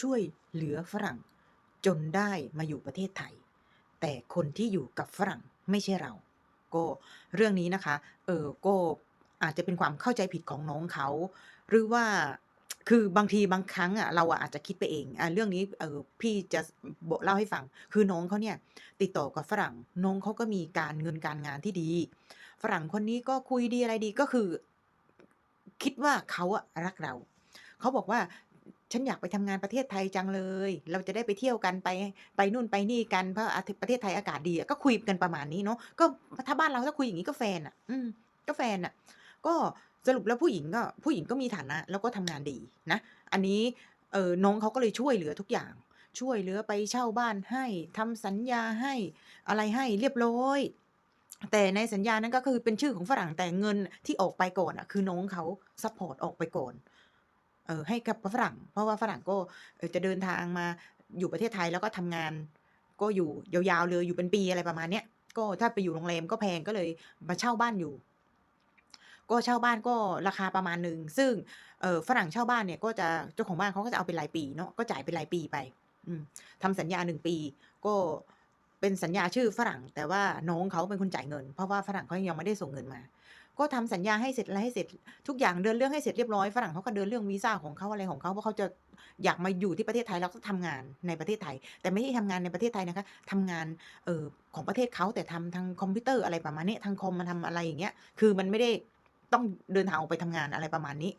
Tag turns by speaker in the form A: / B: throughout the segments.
A: ช่วยเหลือฝรั่ง จนได้มาอยู่ประเทศไทย แต่คนที่อยู่กับฝรั่งไม่ใช่เรา ก็เรื่องนี้นะคะ เออก็อาจจะเป็นความเข้าใจผิดของน้องเขา หรือว่าคือบางทีบางครั้งอะเราอาจจะคิดไปเองอะเรื่องนี้เออพี่จะบอกเล่าให้ฟัง คือน้องเขาเนี่ย ติดต่อกับฝรั่งน้องเขาก็มีการเงินการงานที่ดี ฝรั่งคนนี้ก็คุยดีอะไรดีก็คือ คิดว่าเขาอะรักเรา เขาบอกว่า ฉันอยากไปทำงานประเทศไทยจังเลย เราจะได้ไปเที่ยวกันไปไปนู่นไปนี่กันเพราะอาทิประเทศไทยอากาศดีก็คุยกันประมาณนี้เนาะก็ถ้าบ้านเราถ้าคุยอย่างนี้ก็แฟนอะ อืมก็แฟนอะ ก็สรุปแล้วผู้หญิงก็ผู้หญิงก็มีฐานะ แล้วก็ทำงานดีนะ อันนี้เออน้องเขาก็เลยช่วยเหลือทุกอย่าง ช่วยเหลือไปเช่าบ้านให้ทำสัญญาให้อะไรให้เรียบร้อย แต่ในสัญญานั้นก็คือเป็นชื่อของฝรั่งแต่เงินที่ออกไปก่อนอะคือน้องเขาซัพพอร์ตออกไปก่อน เออให้กับฝรั่ง เพราะว่าฝรั่งก็จะเดินทางมาอยู่ประเทศไทยแล้วก็ทำงาน ก็อยู่ยาวๆเลยอยู่เป็นปีอะไรประมาณเนี้ยก็ถ้าไปอยู่โรงแรมก็แพงก็เลยมาเช่าบ้านอยู่ ก็เช่าบ้านก็ราคาประมาณหนึ่งซึ่งเออฝรั่งเช่าบ้านเนี่ยก็จะเจ้าของบ้านเขาก็จะเอาเป็นรายปีเนาะก็จ่ายเป็นรายปีไปอืมทำสัญญาหนึ่งปี ก็เป็นสัญญาชื่อฝรั่ง แต่ว่าน้องเขาเป็นคนจ่ายเงิน เพราะว่าฝรั่งเขายังไม่ได้ส่งเงินมา ก็ทำสัญญาให้เสร็จอะไรให้เสร็จ ทุกอย่างเดินเรื่องให้เสร็จเรียบร้อยฝรั่งเขาก็เดินเรื่องวีซ่าของเขาอะไรของเขาเพราะเขาจะอยากมาอยู่ที่ประเทศไทยแล้วก็ทำงานในประเทศไทย แต่ไม่ใช่ทำงานในประเทศไทยนะคะทำงานเอ่อของประเทศเขาแต่ทำทางคอมพิวเตอร์อะไรประมาณนี้ทางคอมมาทำอะไรอย่างเงี้ยคือมันไม่ได้ต้องเดินทางออกไปทำงานอะไรประมาณนี้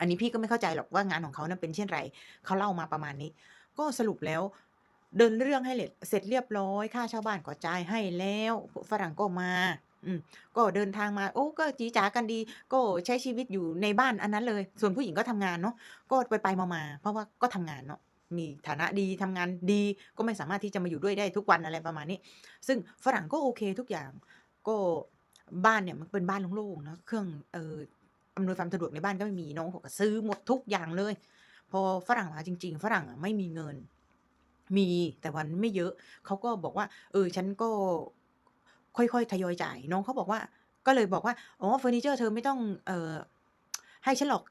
A: อันนี้พี่ก็ไม่เข้าใจหรอกว่างานของเขานั้นเป็นเช่นไรเขาเล่ามาประมาณนี้ ก็สรุปแล้วเดินเรื่องให้เสร็จเรียบร้อย ค่าเช่าบ้านก็จ่ายให้แล้ว ฝรั่งก็มา อืมก็เดินทางมาโอ้ก็จีจ๋ากันดี ก็ใช้ชีวิตอยู่ในบ้านอันนั้นเลย ส่วนผู้หญิงก็ทำงานเนาะก็ไปไปๆมาเพราะว่าก็ทำงานเนาะมีฐานะดีทำงานดีก็ไม่สามารถที่จะมาอยู่ด้วยได้ทุกวันอะไรประมาณนี้ ซึ่งฝรั่งก็โอเคทุกอย่าง ก็บ้านเนี่ยมันเป็นบ้านโล่งๆเนะเครื่องเอ่ออำนวยความสะดวกในบ้านก็ไม่มีน้องก็ซื้อหมดทุกอย่างเลย พอฝรั่งมาจริง ๆ ฝรั่งไม่มีเงินมีแต่วันไม่เยอะ เขาก็บอกว่า เออ ฉันก็ ค่อยๆ ทยอยจ่าย น้องเขาบอกว่า ก็เลยบอกว่า อ๋อเฟอร์นิเจอร์เธอไม่ต้อง เอ่อ ให้ฉันหรอก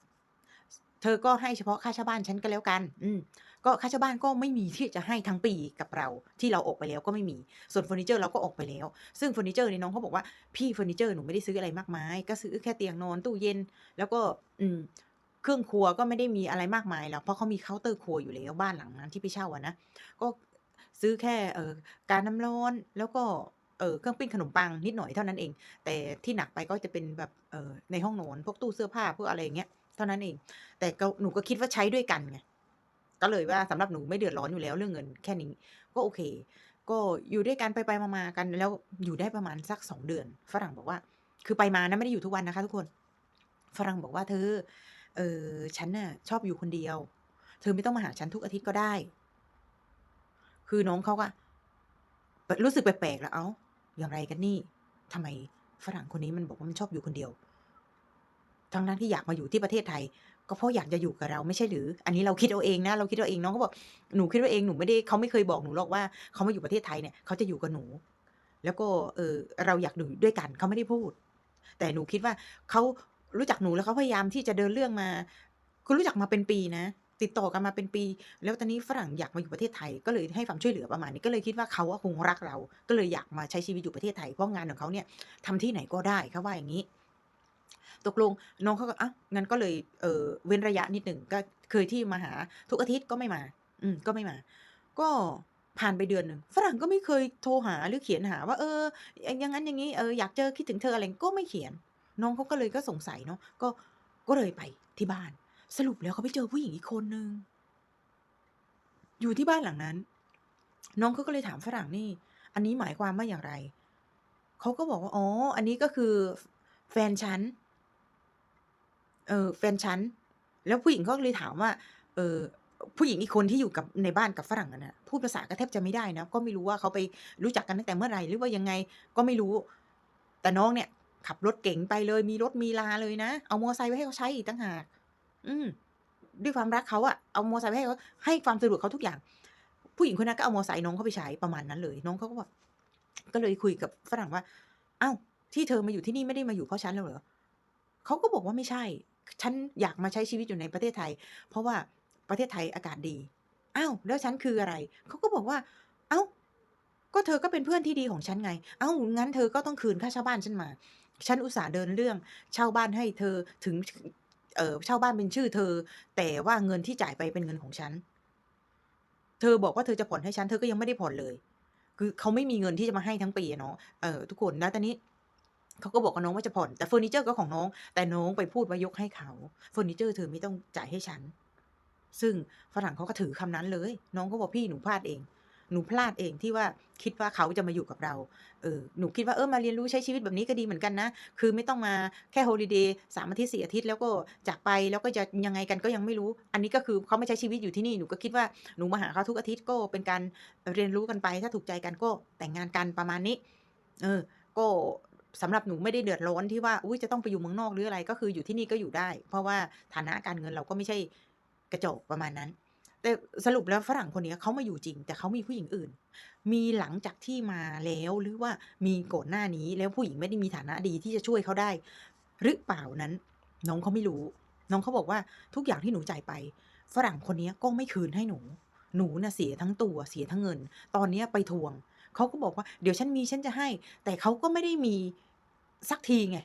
A: เธอก็ให้เฉพาะค่าเช่าบ้านฉันก็แล้วกัน อืม ก็ค่าเช่าบ้านก็ไม่มีที่จะให้ทั้งปีกับเรา ที่เราออกไปแล้วก็ไม่มี ส่วนเฟอร์นิเจอร์เราก็ออกไปแล้ว ซึ่งเฟอร์นิเจอร์นี่น้องเขาบอกว่า พี่เฟอร์นิเจอร์หนูไม่ได้ซื้ออะไรมากมาย ก็ซื้อแค่เตียงนอนตู้เย็น แล้วก็ อืมเครื่องครัวก็ไม่ได้มีอะไรมากมายหรอกเพราะเขามีเคาน์เตอร์ครัวอยู่แล้วบ้านหลังนั้นที่พี่เช่าอะนะก็ซื้อแค่เออการน้ำร้อนแล้วก็ เออเครื่องปิ้งขนมปังนิดหน่อยเท่านั้นเอง แต่ที่หนักไปก็จะเป็นแบบเออในห้องนอนพวกตู้เสื้อผ้าพวกอะไรอย่างเงี้ยเท่านั้นเอง แต่ก็หนูก็คิดว่าใช้ด้วยกันไงก็เลยว่าสำหรับหนูไม่เดือดร้อนอยู่แล้วเรื่องเงินแค่นี้ ก็โอเค ก็อยู่ด้วยกันไปๆมาๆกัน แล้วอยู่ได้ประมาณสัก2เดือน ฝรั่งบอกว่า คือไปมานะไม่ได้อยู่ทุกวันนะคะ ทุกคน ฝรั่งบอกว่า"เธอ เออฉันน่ะ ชอบอยู่คนเดียว เธอไม่ต้องมาหาฉันทุกอาทิตย์ก็ได้"คือน้องเขาก็รู้สึกแปลกๆแล้วเอ้า อย่างไรกันนี่ทำไมฝรั่งคนนี้มันบอกว่ามันชอบอยู่คนเดียว ทั้งๆที่อยากมาอยู่ที่ประเทศไทย ก็เพราะอยากจะอยู่กับเราไม่ใช่หรือ อันนี้เราคิดเอาเองนะ เราคิดเอาเองน้องก็บอก"หนูคิดเอาเองหนูไม่ได้เขาไม่เคยบอกหนูหรอกว่าเขามาอยู่ประเทศไทยเนี่ยเขาจะอยู่กับหนู แล้วก็เออเราอยากอยู่ด้วยกัน"เขาไม่ได้พูด แต่หนูคิดว่าเขารู้จักหนูแล้วเขาพยายามที่จะเดินเรื่องมาคือรู้จักมาเป็นปีนะ ติดต่อกันมาเป็นปี แล้วตอนนี้ฝรั่งอยากมาอยู่ประเทศไทย ก็เลยให้ความช่วยเหลือประมาณนี้ก็เลยคิดว่าเขาคงรักเรา ก็เลยอยากมาใช้ชีวิตอยู่ประเทศไทยเพราะงานของเขาเนี่ยทำที่ไหนก็ได้เขาว่าอย่างงี้ ตกลงน้องเขาก็อ้าวงั้นก็เลยเออเว้นระยะนิดหนึ่งก็เคยที่มาหาทุกอาทิตย์ก็ไม่มา อืมก็ไม่มา ก็ผ่านไปเดือนหนึ่งฝรั่งก็ไม่เคยโทรหาหรือเขียนหา ว่า เอออย่างงั้นอย่างงี้เอออยากเจอคิดถึงเธออะไรก็ไม่เขียน น้องเขาก็เลยก็สงสัยเนาะก็ก็เลยไปที่บ้าน สรุปแล้วเขาไปเจอผู้หญิงอีกคนหนึ่งอยู่ที่บ้านหลังนั้น น้องเขาก็เลยถามฝรั่งนี่"อันนี้หมายความว่าอย่างไร?"เขาก็บอกว่า"อ๋อ อันนี้ก็คือแฟนฉัน"เออ แฟนฉัน แล้วผู้หญิงก็เลยถามว่า เออผู้หญิงอีกคนที่อยู่กับในบ้านกับฝรั่งนั้นน่ะพูดภาษาก็แทบจะไม่ได้นะ ก็ไม่รู้ว่าเขาไปรู้จักกันตั้งแต่เมื่อไหร่หรือว่ายังไงก็ไม่รู้ แต่น้องเนี่ย ขับรถเก๋งไปเลย มีรถมีลาเลยนะ เอามอเตอร์ไซค์ไว้ให้เขาใช้อีกต่างหาก อืม ด้วยความรักเขาอะเอามอไซค์ไว้ให้เขาให้ความสะดวกเขาทุกอย่าง ผู้หญิงคนนั้นก็เอามอไซค์น้องเขาไปใช้ประมาณนั้นเลย น้องเขาก็แบบก็เลยคุยกับฝรั่งว่า"อ้าวที่เธอมาอยู่ที่นี่ไม่ได้มาอยู่เพราะฉันแล้วเหรอ?"เขาก็บอกว่า"ไม่ใช่ ฉันอยากมาใช้ชีวิตอยู่ในประเทศไทย เพราะว่าประเทศไทยอากาศดีอ้าวแล้วฉันคืออะไรเขาก็บอกว่าอ้าวก็เธอก็เป็นเพื่อนที่ดีของฉันไงอ้าวงั้นเธอก็ต้องคืนค่าเช่าบ้านฉันมา ฉันอุตส่าห์เดินเรื่องเช่าบ้านให้เธอถึง เออเช่าบ้านเป็นชื่อเธอ แต่ว่าเงินที่จ่ายไปเป็นเงินของฉัน เธอบอกว่าเธอจะผ่อนให้ฉัน เธอก็ยังไม่ได้ผ่อนเลย คือเขาไม่มีเงินที่จะมาให้ทั้งปีเนาะเอ่อทุกคนแล้วตอนนี้เขาก็บอกกับน้องว่าจะผ่อน แต่เฟอร์นิเจอร์ก็ของน้อง แต่น้องไปพูดว่ายกให้เขาเฟอร์นิเจอร์เธอไม่ต้องจ่ายให้ฉัน ซึ่งฝรั่งเขาก็ถือคำนั้นเลย น้องก็บอกพี่หนูพลาดเอง หนูพลาดเองที่ว่าคิดว่าเขาจะมาอยู่กับเรา เออ หนูคิดว่าเออมาเรียนรู้ใช้ชีวิตแบบนี้ก็ดีเหมือนกันนะ คือไม่ต้องมาแค่โฮลิเดย์3อาทิตย์4อาทิตย์แล้วก็จากไปแล้วก็จะยังไงกันก็ยังไม่รู้ อันนี้ก็คือเขาไม่ใช้ชีวิตอยู่ที่นี่ หนูก็คิดว่าหนูมาหาเขาทุกอาทิตย์ก็เป็นการเรียนรู้กันไป ถ้าถูกใจกันก็แต่งงานกันประมาณนี้ เออ ก็สำหรับหนูไม่ได้เดือดร้อนที่ว่า อุ๊ยจะต้องไปอยู่เมืองนอกหรืออะไร ก็คืออยู่ที่นี่ก็อยู่ได้ เพราะว่าฐานะการเงินเราก็ไม่ใช่กระจกประมาณนั้น แต่สรุปแล้วฝรั่งคนนี้เขามาอยู่จริง แต่เขามีผู้หญิงอื่น มีหลังจากที่มาแล้วหรือว่ามีก่อนหน้านี้แล้วผู้หญิงไม่ได้มีฐานะดีที่จะช่วยเขาได้ หรือเปล่านั้น น้องเขาไม่รู้ น้องเขาบอกว่าทุกอย่างที่หนูจ่ายไป ฝรั่งคนนี้ก็ไม่คืนให้หนู หนูน่ะเสียทั้งตัวเสียทั้งเงิน ตอนนี้ไปทวงเขาก็บอกว่าเดี๋ยวฉันมีฉันจะให้ แต่เขาก็ไม่ได้มีสักทีไง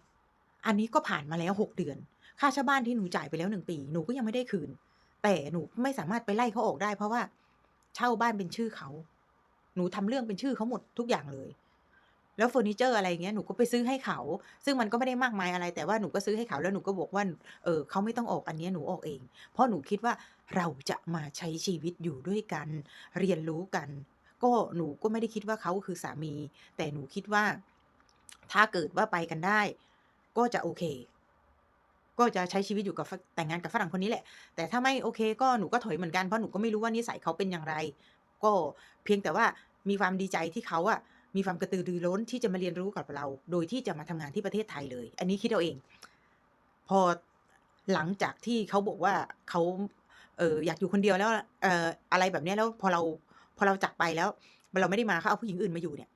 A: อันนี้ก็ผ่านมาแล้ว6เดือน ค่าเช่าบ้านที่หนูจ่ายไปแล้ว1ปี หนูก็ยังไม่ได้คืน แต่หนูไม่สามารถไปไล่เขาออกได้ เพราะว่าเช่าบ้านเป็นชื่อเขา หนูทำเรื่องเป็นชื่อเขาหมดทุกอย่างเลย แล้วเฟอร์นิเจอร์อะไรเงี้ยหนูก็ไปซื้อให้เขา ซึ่งมันก็ไม่ได้มากมายอะไร แต่ว่าหนูก็ซื้อให้เขาแล้วหนูก็บอกว่าเออเขาไม่ต้องออกอันนี้หนูออกเอง เพราะหนูคิดว่าเราจะมาใช้ชีวิตอยู่ด้วยกัน เรียนรู้กัน ก็หนูก็ไม่ได้คิดว่าเขาคือสามี แต่หนูคิดว่า ถ้าเกิดว่าไปกันได้ ก็จะโอเค ก็จะใช้ชีวิตอยู่กับแต่งงานกับฝรั่งคนนี้แหละ แต่ถ้าไม่โอเคก็หนูก็ถอยเหมือนกัน เพราะหนูก็ไม่รู้ว่านิสัยเขาเป็นอย่างไร ก็เพียงแต่ว่ามีความดีใจที่เขาอะมีความกระตือรือร้นที่จะมาเรียนรู้กับเรา โดยที่จะมาทำงานที่ประเทศไทยเลย อันนี้คิดเอาเอง พอหลังจากที่เขาบอกว่าเขาเอออยากอยู่คนเดียวแล้วเอออะไรแบบนี้แล้วพอเราพอเราจากไปแล้วเราไม่ได้มาเขาเอาผู้หญิงอื่นมาอยู่เนี่ย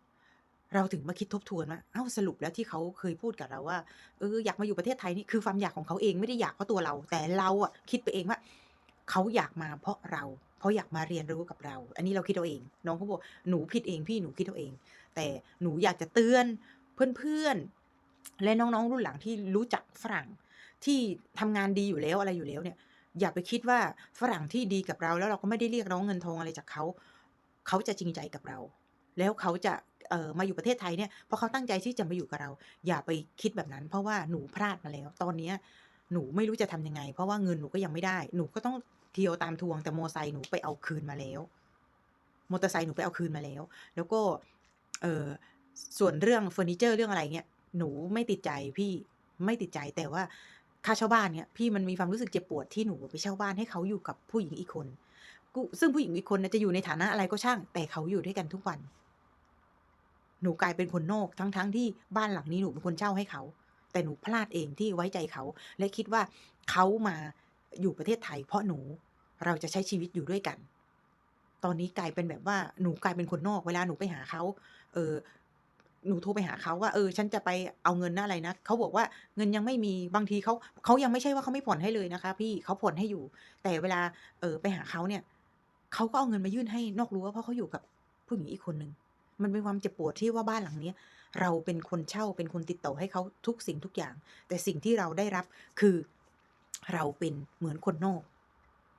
A: เราถึงมาคิดทบทวนว่าอ้าสรุปแล้วที่เขาเคยพูดกับเราว่าเอออยากมาอยู่ประเทศไทยนี่คือความอยากของเขาเองไม่ได้อยากเพราะตัวเรา แต่เราอะคิดไปเองว่าเขาอยากมาเพราะเรา เพราะอยากมาเรียนรู้กับเรา อันนี้เราคิดเอาเอง น้องเขาบอกหนูผิดเองพี่หนูคิดเอาเอง แต่หนูอยากจะเตือนเพื่อนๆและน้องๆรุ่นหลังที่รู้จักฝรั่งที่ทำงานดีอยู่แล้วอะไรอยู่แล้วเนี่ยอย่าไปคิดว่าฝรั่งที่ดีกับเราแล้วเราก็ไม่ได้เรียกร้องเงินทองอะไรจากเขา เขาจะจริงใจกับเรา แล้วเขาจะ เอ่อมาอยู่ประเทศไทยเนี่ยเพราะเขาตั้งใจที่จะมาอยู่กับเรา อย่าไปคิดแบบนั้น เพราะว่าหนูพลาดมาแล้ว ตอนเนี้ยหนูไม่รู้จะทำยังไง เพราะว่าเงินหนูก็ยังไม่ได้ หนูก็ต้องเที่ยวตามทวง แต่มอไซค์หนูไปเอาคืนมาแล้วมอเตอร์ไซค์หนูไปเอาคืนมาแล้ว แล้วก็เออส่วนเรื่องเฟอร์นิเจอร์เรื่องอะไรเงี้ยหนูไม่ติดใจพี่ไม่ติดใจแต่ว่าค่าเช่าบ้านเนี่ยพี่มันมีความรู้สึกเจ็บปวดที่หนูไปเช่าบ้านให้เขาอยู่กับผู้หญิงอีกคนซึ่งผู้หญิงอีกคนจะอยู่ในฐานะอะไรก็ช่าง แต่เขาอยู่ด้วยกันทุกวัน หนูกลายเป็นคนนอกทั้งๆที่บ้านหลังนี้หนูเป็นคนเช่าให้เขา แต่หนูพลาดเองที่ไว้ใจเขา และคิดว่าเขามาอยู่ประเทศไทย เพราะหนูเราจะใช้ชีวิตอยู่ด้วยกัน ตอนนี้กลายเป็นแบบว่าหนูกลายเป็นคนนอกเวลาหนูไปหาเขาเออหนูโทรไปหาเขาว่าเออ ฉันจะไปเอาเงินนะอะไรนะเขาบอกว่าเงินยังไม่มีบางทีเขาเขายังไม่ใช่ว่าเขาไม่ผ่อนให้เลยนะคะ พี่เขาผ่อนให้อยู่ แต่เวลาเออไปหาเขาเนี่ยเขาก็เอาเงินมายื่นให้นอกรั้วเพราะเขาอยู่กับผู้หญิงอีกคนหนึ่ง มันเป็นความเจ็บปวดที่ว่าบ้านหลังเนี้ยเราเป็นคนเช่าเป็นคนติดต่อให้เขาทุกสิ่งทุกอย่าง แต่สิ่งที่เราได้รับคือเราเป็นเหมือนคนนอก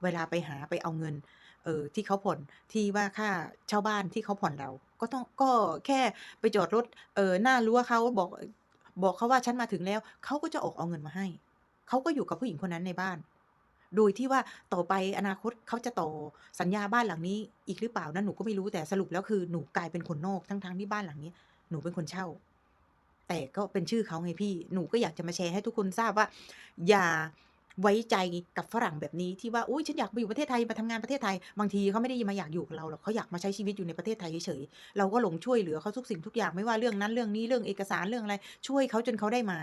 A: เวลาไปหาไปเอาเงิน เออที่เขาผ่อนที่ว่าค่าเช่าบ้านที่เขาผ่อนเรา ก็ต้องก็แค่ไปจอดรถเออหน้ารั้วเขาบอกบอกเขาว่าฉันมาถึงแล้วเขาก็จะออกเอาเงินมาให้เขาก็อยู่กับผู้หญิงคนนั้นในบ้าน โดยที่ว่าต่อไปอนาคตเขาจะต่อสัญญาบ้านหลังนี้อีกหรือเปล่านั้นหนูก็ไม่รู้แต่สรุปแล้วคือหนูกลายเป็นคนนอกทั้งๆที่บ้านหลังนี้ หนูเป็นคนเช่า แต่ก็เป็นชื่อเขาไงพี่หนูก็อยากจะมาแชร์ให้ทุกคนทราบว่า อย่าไว้ใจกับฝรั่งแบบนี้ที่ว่าอุ๊ยฉันอยากมาอยู่ประเทศไทยมาทำงานประเทศไทย บางทีเขาไม่ได้มาอยากอยู่กับเราหรอกเขาอยากมาใช้ชีวิตอยู่ในประเทศไทยเฉยๆเราก็หลงช่วยเหลือเขาทุกสิ่งทุกอย่างไม่ว่าเรื่องนั้นเรื่องนี้เรื่องเอกสารเรื่องอะไร ช่วยเขาจนเขาได้มา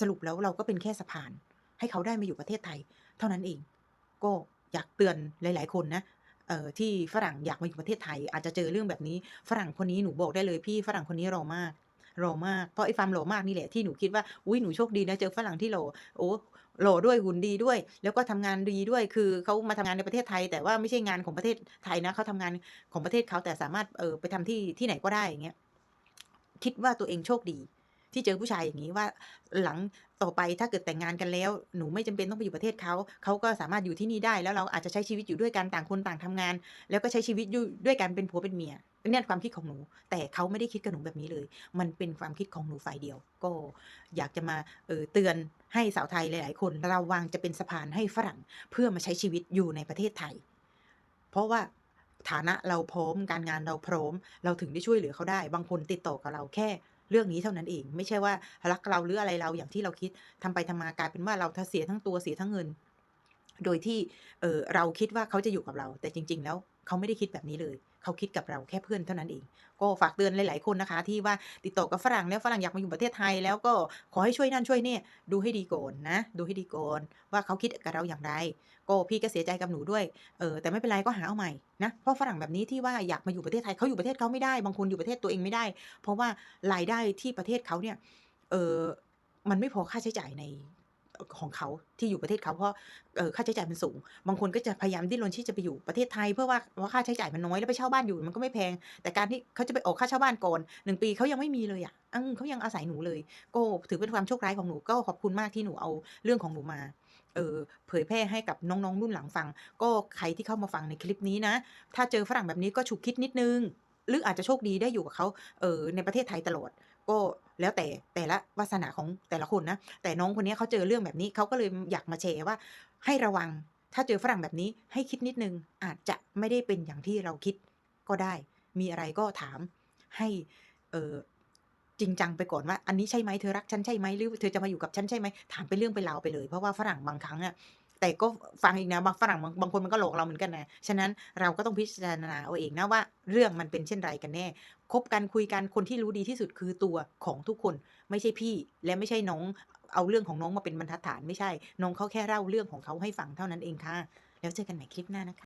A: สรุปแล้วเราก็เป็นแค่สะพาน ให้เขาได้มาอยู่ประเทศไทย เท่านั้นเอง ก็อยากเตือนหลาย ๆ คนนะเอ่อที่ฝรั่งอยากมาอยู่ประเทศไทย อาจจะเจอเรื่องแบบนี้ฝรั่งคนนี้หนูบอกได้เลยพี่ฝรั่งคนนี้หล่อมากหล่อมากเพราะไอ้ความหล่อมากนี่แหละที่หนูคิดว่าอุ้ยหนูโชคดีนะเจอฝรั่งที่หล่อโอ้หล่อด้วยหุ่นดีด้วย แล้วก็ทำงานดีด้วยคือเขามาทำงานในประเทศไทย แต่ว่าไม่ใช่งานของประเทศไทยนะเขาทำงานของประเทศเขาแต่สามารถเออไปทำที่ที่ไหนก็ได้อย่างเงี้ยคิดว่าตัวเองโชคดี ที่เจอผู้ชายอย่างนี้ว่าหลังต่อไปถ้าเกิดแต่งงานกันแล้ว หนูไม่จำเป็นต้องไปอยู่ประเทศเขาเขาก็สามารถอยู่ที่นี่ได้แล้วเราอาจจะใช้ชีวิตอยู่ด้วยกันต่างคนต่างทำงาน แล้วก็ใช้ชีวิตอยู่ด้วยกันเป็นผัวเป็นเมียเนี่ยความคิดของหนู แต่เขาไม่ได้คิดกับหนูแบบนี้เลย มันเป็นความคิดของหนูฝ่ายเดียว ก็อยากจะมาเออเตือนให้สาวไทยหลาย ๆ คนระวังจะเป็นสะพานให้ฝรั่งเพื่อมาใช้ชีวิตอยู่ในประเทศไทย เพราะว่าฐานะเราพร้อมการงานเราพร้อม เราถึงได้ช่วยเหลือเขาได้ บางคนติดต่อกับเราแค่ เรื่องนี้เท่านั้นเอง ไม่ใช่ว่ารักเราหรืออะไรเราอย่างที่เราคิดทำไปทำมากลายเป็นว่าเราถ้าเสียทั้งตัวเสียทั้งเงิน โดยที่เออเราคิดว่าเขาจะอยู่กับเรา แต่จริง ๆ แล้ว เขาไม่ได้คิดแบบนี้เลย เขาคิดกับเราแค่เพื่อนเท่านั้นเอง ก็ฝากเตือนหลาย ๆ คนนะคะ ที่ว่าติดต่อกับฝรั่งแล้วฝรั่งอยากมาอยู่ประเทศไทย แล้วก็ขอให้ช่วยนั่นช่วยนี่ดูให้ดีก่อนนะ ดูให้ดีก่อนว่าเขาคิดกับเราอย่างไร ก็พี่ก็เสียใจกับหนูด้วย เออแต่ไม่เป็นไรก็หาเอาใหม่นะเพราะฝรั่งแบบนี้ที่ว่าอยากมาอยู่ประเทศไทยเขาอยู่ประเทศเขาไม่ได้ บางคนอยู่ประเทศตัวเองไม่ได้ เพราะว่ารายได้ที่ประเทศเขาเนี่ย เออมันไม่พอค่าใช้จ่ายใน ของเขาที่อยู่ประเทศเขาเพราะค่าใช้จ่ายมันสูง บางคนก็จะพยายามดิ้นรนที่จะไปอยู่ประเทศไทย เพื่อว่าว่าค่าใช้จ่ายมันน้อยแล้วไปเช่าบ้านอยู่มันก็ไม่แพง แต่การที่เขาจะไปออกค่าเช่าบ้านก่อนหนึ่งปีเขายังไม่มีเลยอะอืมเขายังอาศัยหนูเลย ก็ถือเป็นความโชคร้ายของหนูก็ขอบคุณมากที่หนูเอาเรื่องของหนูมาเออเผยแพร่ให้กับน้องๆรุ่นหลังฟัง ก็ใครที่เข้ามาฟังในคลิปนี้นะ ถ้าเจอฝรั่งแบบนี้ก็ฉุกคิดนิดนึง หรืออาจจะโชคดีได้อยู่กับเขาเออในประเทศไทยตลอด ก็แล้วแต่แต่ละวาสนาของแต่ละคนนะ แต่น้องคนนี้เขาเจอเรื่องแบบนี้เขาก็เลยอยากมาแชร์ว่า ให้ระวังถ้าเจอฝรั่งแบบนี้ให้คิดนิดนึงอาจจะไม่ได้เป็นอย่างที่เราคิดก็ได้ มีอะไรก็ถามให้เออจริงจังไปก่อนว่า อันนี้ใช่ไหมเธอรักฉันใช่ไหมหรือเธอจะมาอยู่กับฉันใช่ไหมถามเป็นเรื่องเป็นราวไปเลย เพราะว่าฝรั่งบางครั้งอะ แต่ก็ฟังอีกนะบางฝรั่งบางคนมันก็หลอกเราเหมือนกันนะ ฉะนั้นเราก็ต้องพิจารณาเอาเองนะว่าเรื่องมันเป็นเช่นไรกันแน่ คบกันคุยกันคนที่รู้ดีที่สุดคือตัวของทุกคน ไม่ใช่พี่และไม่ใช่น้องเอาเรื่องของน้องมาเป็นบรรทัดฐานไม่ใช่ น้องเขาแค่เล่าเรื่องของเขาให้ฟังเท่านั้นเองค่ะ แล้วเจอกันใหม่คลิปหน้านะคะ